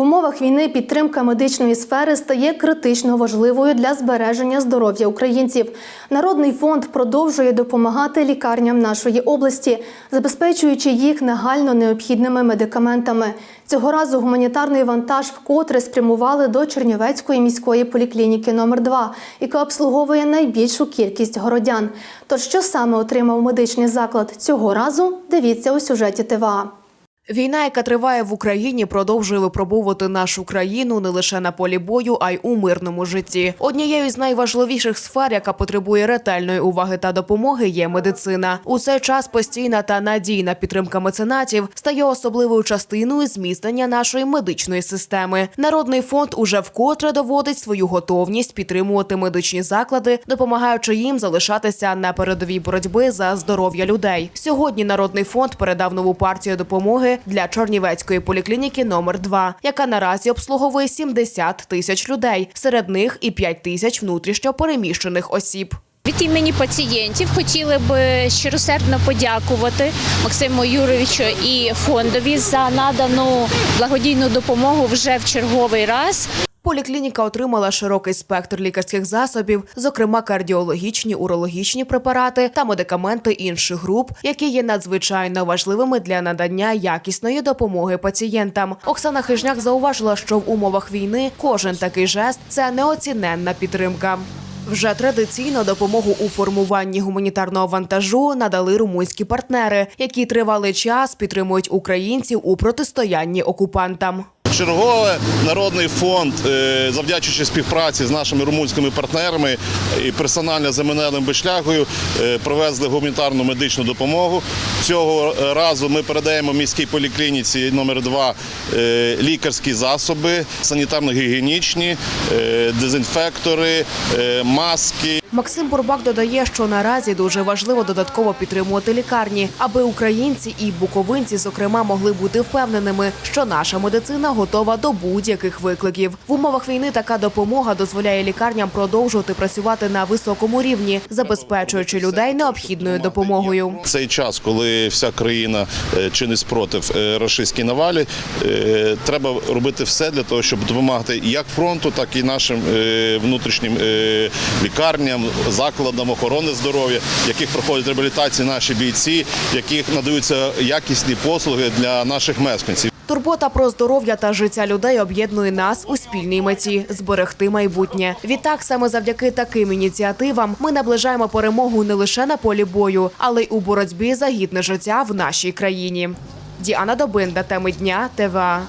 В умовах війни підтримка медичної сфери стає критично важливою для збереження здоров'я українців. Народний фонд продовжує допомагати лікарням нашої області, забезпечуючи їх нагально необхідними медикаментами. Цього разу гуманітарний вантаж вкотре спрямували до Чернівецької міської поліклініки номер 2 яка обслуговує найбільшу кількість городян. Тож що саме отримав медичний заклад цього разу? Дивіться у сюжеті ТВА. Війна, яка триває в Україні, продовжує випробовувати нашу країну не лише на полі бою, а й у мирному житті. Однією з найважливіших сфер, яка потребує ретельної уваги та допомоги, є медицина. У цей час постійна та надійна підтримка меценатів стає особливою частиною зміцнення нашої медичної системи. Народний фонд уже вкотре доводить свою готовність підтримувати медичні заклади, допомагаючи їм залишатися на передовій боротьби за здоров'я людей. Сьогодні народний фонд передав нову партію допомоги для Чорнівецької поліклініки номер 2 яка наразі обслуговує 70 тисяч людей, серед них і 5 тисяч внутрішньо переміщених осіб. Від імені пацієнтів хотіли б щиросердно подякувати Максиму Юровичу і фондові за надану благодійну допомогу вже в черговий раз. Поліклініка отримала широкий спектр лікарських засобів, зокрема кардіологічні, урологічні препарати та медикаменти інших груп, які є надзвичайно важливими для надання якісної допомоги пацієнтам. Оксана Хижняк зауважила, що в умовах війни кожен такий жест це неоціненна підтримка. Вже традиційно допомогу у формуванні гуманітарного вантажу надали румунські партнери, які тривалий час підтримують українців у протистоянні окупантам. Чергове народний фонд, е, завдячуючи співпраці з нашими румунськими партнерами і персонально з Еменелем Бешлягою, е, провезли гуманітарну медичну допомогу. Цього разу ми передаємо міській поліклініці номер 2 е, лікарські засоби, санітарно-гігієнічні, дезінфектори, маски. Максим Бурбак додає, що наразі дуже важливо додатково підтримувати лікарні, аби українці і буковинці, зокрема, могли бути впевненими, що наша медицина готова до будь-яких викликів. В умовах війни така допомога дозволяє лікарням продовжувати працювати на високому рівні, забезпечуючи людей необхідною допомогою. Цей час, коли вся країна е, чинить спротив е, рашистській навалі, е, треба робити все для того, щоб допомагати як фронту, так і нашим внутрішнім е, лікарням, закладам охорони здоров'я, яких проходять реабілітації наші бійці, яких надаються якісні послуги для наших мешканців. Турбота про здоров'я та життя людей об'єднує нас у спільній меті зберегти майбутнє. Відтак, саме завдяки таким ініціативам, ми наближаємо перемогу не лише на полі бою, але й у боротьбі за гідне життя в нашій країні. Діана Добинда, теми дня ТВА.